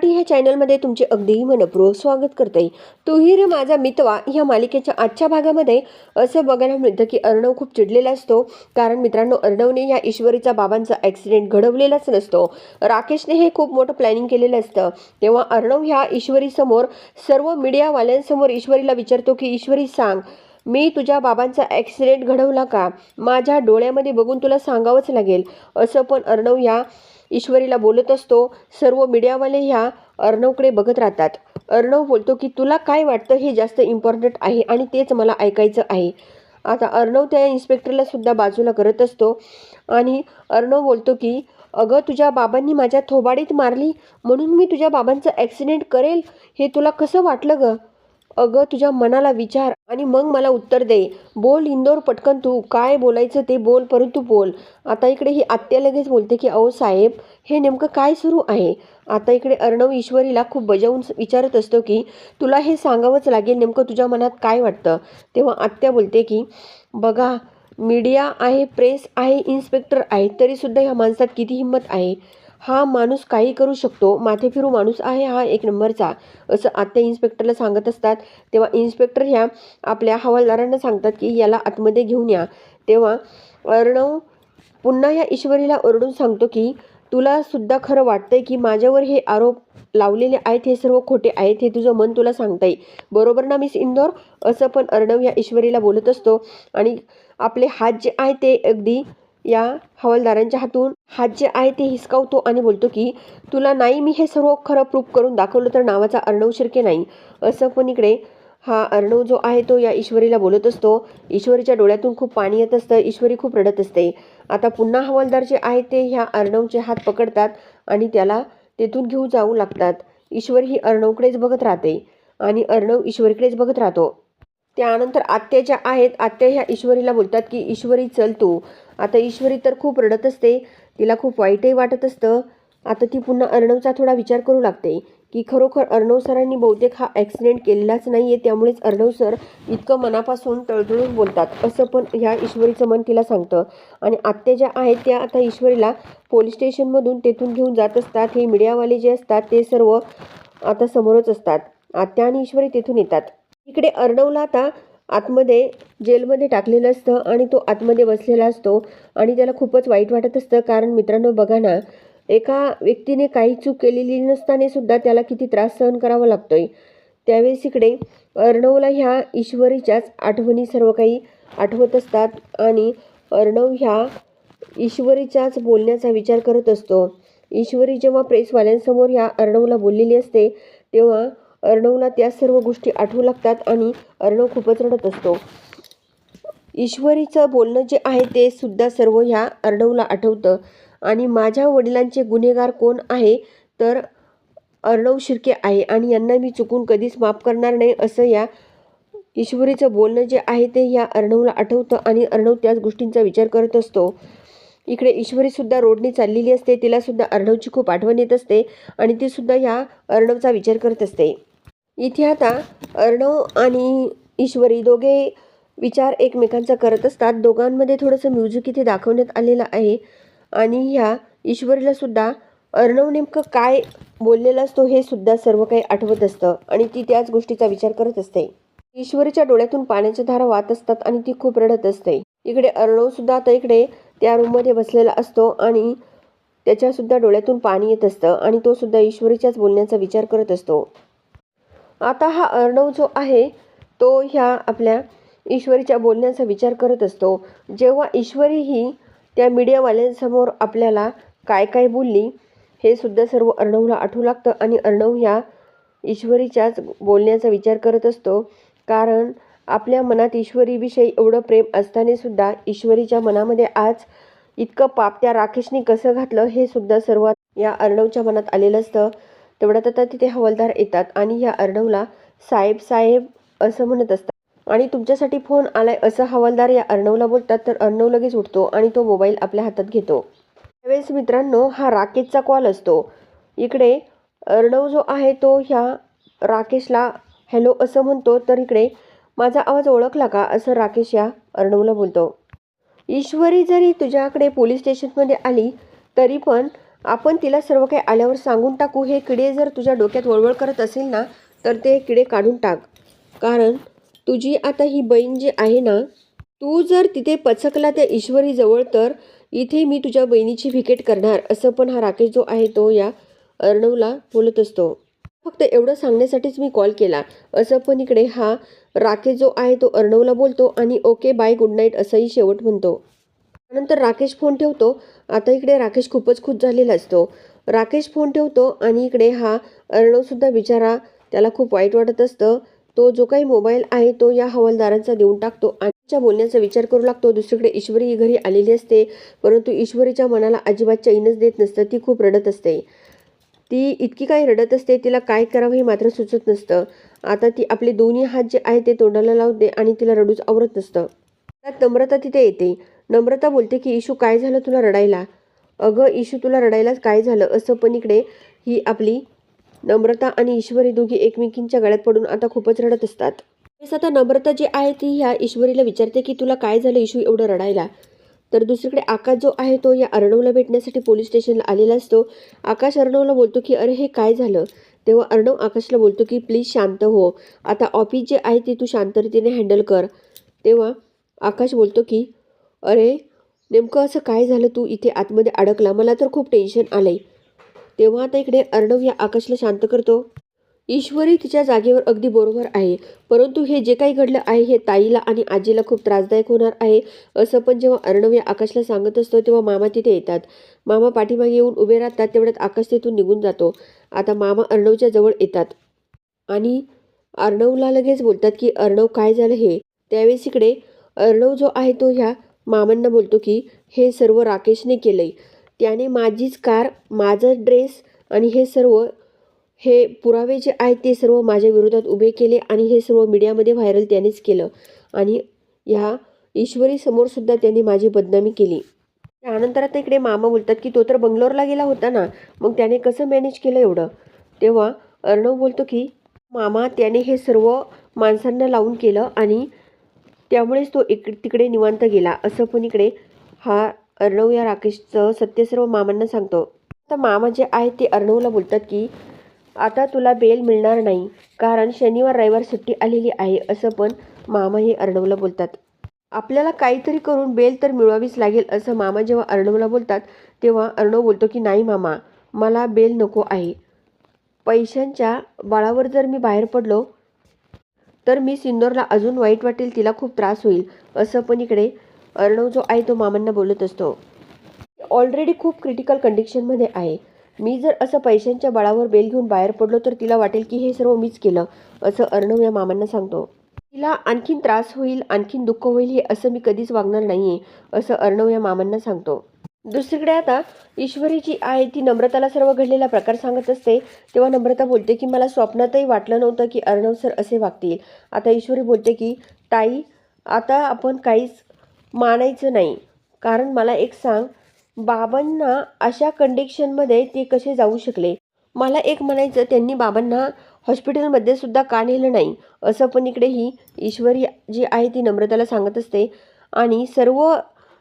मराठी ह्या चॅनलमध्ये तुमचे अगदीही मनपूर्वक स्वागत करते. तुही रे माझा मितवा ह्या मालिकेच्या आजच्या भागामध्ये. असं बघायला मिळतं की अर्णव खूप चिडलेला असतो. कारण मित्रांनो अर्णवने या ईश्वरीचा बाबांचा ॲक्सिडेंट घडवलेलाच नसतो. राकेशने हे खूप मोठं प्लॅनिंग केलेलं असतं. तेव्हा अर्णव ह्या ईश्वरीसमोर सर्व मीडियावाल्यांसमोर ईश्वरीला विचारतो की ईश्वरी सांग मी तुझ्या बाबांचा ॲक्सिडेंट घडवला का? माझ्या डोळ्यामध्ये बघून तुला सांगावंच लागेल. असं पण अर्णव ह्या ईश्वरीला बोलत असतो सर्व मीडियावाले ह्या अर्णवकडे बघत राहतात. अर्णव बोलतो की तुला काय वाटतं हे जास्त इम्पॉर्टंट आहे आणि तेच मला ऐकायचं आहे. आता अर्णव त्या इन्स्पेक्टरला सुद्धा बाजूला करत असतो आणि अर्णव बोलतो की अगं तुझ्या बाबांनी माझ्या थोबाडीत मारली म्हणून मी तुझ्या बाबांचं ॲक्सिडेंट करेल? हे तुला कसं वाटलं गं? अगं तुझ्या मनाला विचार आणि मग मला उत्तर दे. बोल इंदोर पटकन तू. काय बोलायचं ते बोल परंतु बोल. आता इकडे ही आत्या लगेच बोलते की अहो साहेब हे नेमकं काय सुरू आहे? आता इकडे अर्णव ईश्वरीला खूप बजावून विचारत असतो की तुला हे सांगावंच लागेल नेमकं तुझ्या मनात काय वाटतं? तेव्हा आत्या बोलते की बघा मीडिया आहे प्रेस आहे इन्स्पेक्टर आहे तरीसुद्धा ह्या माणसात किती हिंमत आहे? हा माणूस काही करू शकतो. माथे फिरू माणूस आहे हा एक नंबरचा. असं आत्या इन्स्पेक्टरला सांगत असतात. तेव्हा इन्स्पेक्टर ह्या आपल्या हवालदारांना सांगतात की याला आतमध्ये घेऊन या. तेव्हा अर्णव पुन्हा या ईश्वरीला ओरडून सांगतो की तुला सुद्धा खरं वाटतंय की माझ्यावर हे आरोप लावलेले आहेत? हे सर्व खोटे आहेत? हे तुझं मन तुला सांगतंय? बरोबर ना मिस इंदोर? असं पण अर्णव या ईश्वरीला बोलत असतो. आणि आपले हात जे आहे ते अगदी या हवालदारांच्या हातून हात जे आहे ते हिसकावतो आणि बोलतो की तुला नाही मी हे सर्व खरं प्रूफ करून दाखवलं तर नावाचा अर्णव शिर्के नाही. असं पण इकडे हा अर्णव जो आहे तो या ईश्वरीला बोलत असतो. ईश्वरीच्या डोळ्यातून खूप पाणी येत असतं ईश्वरी खूप रडत असते. आता पुन्हा हवालदार जे आहे ते ह्या अर्णवचे हात पकडतात आणि त्याला तेथून घेऊन जाऊ लागतात. ईश्वर ही अर्णवकडेच बघत राहते आणि अर्णव ईश्वरीकडेच बघत राहतो. त्यानंतर आत्या ज्या आहेत आत्या ह्या ईश्वरीला बोलतात की ईश्वरी चल तू. आता ईश्वरी तर खूप रडत असते तिला खूप वाईटही वाटत असतं. आता ती पुन्हा अर्णवचा थोडा विचार करू लागते की खरोखर अर्णव सरांनी बहुतेक हा ॲक्सिडेंट केलेलाच नाही आहे त्यामुळेच अर्णव सर इतकं मनापासून तळतळून बोलतात. असं पण ह्या ईश्वरीचं मन तिला सांगतं. आणि आत्या ज्या आहेत त्या आता ईश्वरीला पोलीस स्टेशनमधून तेथून घेऊन जात असतात. हे मीडियावाले जे असतात ते सर्व आता समोरच असतात. आत्या आणि ईश्वरी तेथून येतात. इकडे अर्णवला आता आतमध्ये जेलमध्ये टाकलेलं असतं आणि तो आतमध्ये बसलेला असतो. आणि त्याला खूपच वाईट वाटत असतं. कारण मित्रांनो बघा ना एका व्यक्तीने काही चूक केलेली नसताना सुद्धा त्याला किती त्रास सहन करावा लागतोय. त्यावेळेस इकडे अर्णवला ह्या ईश्वरीच्याच आठवणी सर्व काही आठवत असतात आणि अर्णव ह्या ईश्वरीच्याच बोलण्याचा विचार करत असतो. ईश्वरी जेव्हा प्रेसवाल्यांसमोर ह्या अर्णवला बोललेली असते तेव्हा अर्णवला त्या सर्व गोष्टी आठवू लागतात आणि अर्णव खूपच रडत असतो. ईश्वरीचं बोलणं जे आहे ते सुद्धा सर्व ह्या अर्णवला आठवतं. आणि माझ्या वडिलांचे गुन्हेगार कोण आहे? तर अर्णव शिर्के आहे आणि यांना मी चुकून कधीच माफ करणार नाही असं या ईश्वरीचं बोलणं जे आहे ते ह्या अर्णवला आठवतं आणि अर्णव त्याच गोष्टींचा विचार करत असतो. इकडे ईश्वरीसुद्धा रोडने चाललेली असते तिलासुद्धा अर्णवची खूप आठवण येत असते आणि तीसुद्धा ह्या अर्णवचा विचार करत असते. इथे आता अर्णव आणि ईश्वरी दोघे विचार एकमेकांचा करत असतात. दोघांमध्ये थोडंसं म्युझिक इथे दाखवण्यात आलेलं आहे. आणि ह्या ईश्वरीला सुद्धा अर्णव नेमकं काय बोललेला असतो हे सुद्धा सर्व काही आठवत असतं. आणि ती त्याच गोष्टीचा विचार करत असते. ईश्वरीच्या डोळ्यातून पाण्याच्या धारा वाहत असतात आणि ती खूप रडत असते. इकडे अर्णव सुद्धा आता इकडे त्या रूममध्ये बसलेला असतो आणि त्याच्यासुद्धा डोळ्यातून पाणी येत असतं आणि तो सुद्धा ईश्वरीच्याच बोलण्याचा विचार करत असतो. आता हा अर्णव जो आहे तो ह्या आपल्या ईश्वरीच्या बोलण्याचा विचार करत असतो. जेव्हा ईश्वरी ही त्या मीडियावाल्यांसमोर आपल्याला काय काय बोलली हे सुद्धा सर्व अर्णवला आठवू लागतं आणि अर्णव ह्या ईश्वरीच्याच बोलण्याचा विचार करत असतो. कारण आपल्या मनात ईश्वरीविषयी एवढं प्रेम असतानासुद्धा ईश्वरीच्या मनामध्ये आज इतकं पाप त्या राकेशने कसं घातलं हे सुद्धा सर्वात या अर्णवच्या मनात आलेलं असतं. तेवढ्यात आता तिथे हवालदार येतात आणि ह्या अर्णवला साहेब साहेब असं म्हणत असतात. आणि तुमच्यासाठी फोन आलाय असं हवालदार या अर्णवला बोलतात तर अर्णव लगेच उठतो आणि तो मोबाईल आपल्या हातात घेतो. त्यावेळेस मित्रांनो हा राकेशचा कॉल असतो. इकडे अर्णव जो आहे तो ह्या राकेशला हॅलो असं म्हणतो तर इकडे माझा आवाज ओळखला का असं राकेश या अर्णवला बोलतो. ईश्वरी जरी तुझ्याकडे पोलीस स्टेशनमध्ये आली तरी पण आपण तिला सर्व काही आल्यावर सांगून टाकू. हे किडे जर तुझ्या डोक्यात वळवळ करत असेल ना तर ते किडे काढून टाक. कारण तुझी आता ही बहीण जी आहे ना तू जर तिथे पचकला त्या ईश्वरीजवळ तर इथे मी तुझ्या बहिणीची विकेट करणार असं पण हा राकेश जो आहे तो या अर्णवला बोलत असतो. फक्त एवढं सांगण्यासाठीच मी कॉल केला. असं पण इकडे हा राकेश जो आहे तो अर्णवला बोलतो आणि ओके बाय गुड नाईट असंही शेवट म्हणतो. नंतर राकेश फोन ठेवतो. आता इकडे राकेश खूपच खुश झालेला असतो. राकेश फोन ठेवतो आणि इकडे हा अर्णवसुद्धा बिचारा त्याला खूप वाईट वाटत असतं. तो जो काही मोबाईल आहे तो या हवालदारांचा देऊन टाकतो आणि बोलण्याचा विचार करू लागतो. दुसरीकडे ईश्वरी ही घरी आलेली असते परंतु ईश्वरीच्या मनाला अजिबात चैनच देत नसतं. ती खूप रडत असते. ती इतकी काही रडत असते तिला काय करावं हे मात्र सुचत नसतं. आता ती आपले दोन्ही हात जे आहे ते तोंडाला लावते आणि तिला रडूच आवरत नसतं. त्यात नम्रता तिथे येते. नम्रता बोलते की इशू काय झालं तुला रडायला? अगं इशू तुला रडायलाच काय झालं? असं पण इकडे ही आपली नम्रता आणि ईश्वरी दोघी एकमेकींच्या गळ्यात पडून आता खूपच रडत असतात. तसं आता नम्रता जी आहे ती ह्या ईश्वरीला विचारते की तुला काय झालं इशू एवढं रडायला? तर दुसरीकडे आकाश जो आहे तो या अर्णवला भेटण्यासाठी पोलीस स्टेशनला आलेला असतो. आकाश अर्णवला बोलतो की अरे हे काय झालं? तेव्हा अर्णव आकाशला बोलतो की प्लीज शांत हो. आता ऑफिस जे आहे ते तू शांतरीतीने हँडल कर. तेव्हा आकाश बोलतो की अरे नेमकं असं काय झालं? तू इथे आतमध्ये अडकला. मला तर खूप टेन्शन आलं आहे तेव्हा आता इकडे अर्णव या आकाशला शांत करतो. ईश्वरी तिच्या जागेवर अगदी बरोबर आहे. परंतु हे जे काही घडलं आहे हे ताईला आणि आजीला खूप त्रासदायक होणार आहे असं पण जेव्हा अर्णव या आकाशला सांगत असतो तेव्हा मामा तिथे येतात. मामा पाठीमागे येऊन उभे राहतात तेवढ्यात आकाश तिथून निघून जातो. आता मामा अर्णवच्या जवळ येतात. आणि अर्णवला लगेच बोलतात की अर्णव काय झालं हे? त्यावेळेस इकडे अर्णव जो आहे तो ह्या मामांना बोलतो की हे सर्व राकेशने केलं आहे त्याने माझीच कार माझं ड्रेस आणि हे सर्व हे पुरावे जे आहेत ते सर्व माझ्या विरोधात उभे केले आणि हे सर्व मीडियामध्ये व्हायरल त्यानेच केलं. आणि ह्या ईश्वरीसमोरसुद्धा त्यांनी माझी बदनामी केली. त्यानंतर आता इकडे मामा बोलतात की तो तर बंगलोरला गेला होता ना. मग त्याने कसं मॅनेज केलं एवढं? तेव्हा अर्णव बोलतो की मामा त्याने हे सर्व माणसांना लावून केलं आणि त्यामुळेच तो इक तिकडे निवांत गेला. असं पण इकडे हा अर्णव या राकेशचं सत्य सर्व मामांना सांगतो. आता मामा जे आहेत ते अर्णवला बोलतात की आता तुला बेल मिळणार नाही कारण शनिवार रविवार सुट्टी आलेली आहे असं पण मामा हे अर्णवला बोलतात. आपल्याला काहीतरी करून बेल तर मिळवावीच लागेल असं मामा जेव्हा अर्णवला बोलतात तेव्हा अर्णव बोलतो की नाही मामा मला बेल नको आहे. पैशांच्या बाळावर जर मी बाहेर पडलो तर मी सिंदोरला अजून वाईट वाटेल तिला खूप त्रास होईल. असं पण इकडे अर्णव जो आहे तो मामांना बोलत असतो. ऑलरेडी खूप क्रिटिकल कंडिशनमध्ये आहे. मी जर असं पैशांच्या बळावर बेल घेऊन बाहेर पडलो तर तिला वाटेल की हे सर्व मीच केलं असं अर्णव या मामांना सांगतो. तिला आणखीन त्रास होईल आणखीन दुःख होईल हे असं मी कधीच वागणार नाही आहे असं अर्णव या मामांना सांगतो. दुसरीकडे आता ईश्वरी जी आहे ती नम्रताला सर्व घडलेला प्रकार सांगत असते तेव्हा नम्रता बोलते की मला स्वप्नातही वाटलं नव्हतं की अर्णव सर असे वागतील. आता ईश्वरी बोलते की ताई आता आपण काहीच मानायचं नाही. कारण मला एक सांग बाबांना अशा कंडिशनमध्ये ते कसे जाऊ शकले? मला एक म्हणायचं त्यांनी बाबांना हॉस्पिटलमध्ये सुद्धा का नेलं नाही? असं पण इकडे ही ईश्वरी जी आहे ती नम्रताला सांगत असते आणि सर्व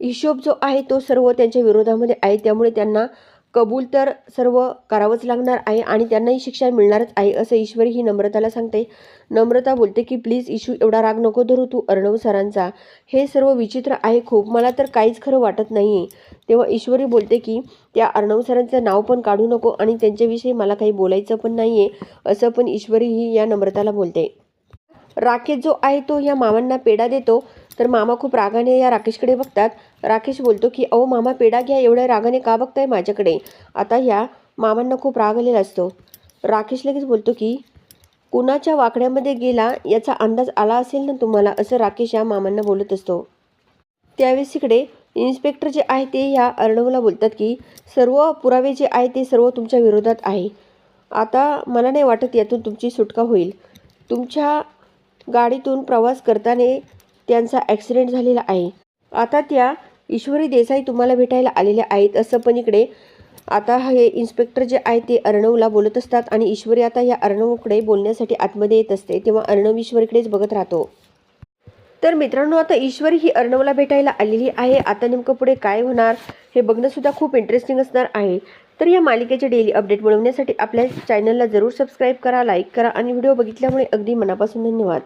हिशोब जो आहे तो सर्व त्यांच्या विरोधामध्ये आहे. त्यामुळे त्यांना कबूल तर सर्व करावंच लागणार आहे आणि त्यांनाही शिक्षा मिळणारच आहे असं ईश्वरी ही नम्रताला सांगते. नम्रता बोलते की प्लीज इशू एवढा राग नको धरू तू अर्णव सरांचा. हे सर्व विचित्र आहे खूप. मला तर काहीच खरं वाटत नाही आहे तेव्हा ईश्वरी बोलते की त्या अर्णव सरांचं नाव पण काढू नको आणि त्यांच्याविषयी मला काही बोलायचं पण नाही आहे असं पण ईश्वरी ही या नम्रताला बोलते. राकेश जो आहे तो या मामांना पेढा देतो. तर मामा खूप रागाने या राकेशकडे बघतात. राकेश बोलतो की अहो मामा पेढा घ्या. एवढ्या रागाने का बघताय माझ्याकडे? आता ह्या मामांना खूप राग आलेला असतो. राकेश लगेच बोलतो की कुणाच्या वाकड्यामध्ये गेला? याचा अंदाज आला असेल ना तुम्हाला? असं राकेश या मामांना बोलत असतो. त्यावेळेस इकडे इन्स्पेक्टर जे आहे ते ह्या अर्णवला बोलतात की सर्व पुरावे जे आहे ते सर्व तुमच्या विरोधात आहे. आता मला नाही वाटत यातून तुमची सुटका होईल. तुमच्या गाडीतून प्रवास करताना त्यांचा ॲक्सिडेंट झालेला आहे. आता त्या ईश्वरी देसाई तुम्हाला भेटायला आलेल्या आहेत असं पण इकडे आता हे इन्स्पेक्टर जे आहे ते अर्णवला बोलत असतात आणि ईश्वरी आता या अर्णवकडे बोलण्यासाठी आतमध्ये येत असते तेव्हा अर्णव ईश्वरीकडेच बघत राहतो. तर मित्रांनो आता ईश्वरी ही अर्णवला भेटायला आलेली आहे. आता नेमकं पुढे काय होणार हे बघणंसुद्धा खूप इंटरेस्टिंग असणार आहे. तर या मालिकेचे डेली अपडेट मिळवण्यासाठी आपल्या चॅनलला जरूर सबस्क्राईब करा लाईक करा आणि व्हिडिओ बघितल्यामुळे अगदी मनापासून धन्यवाद.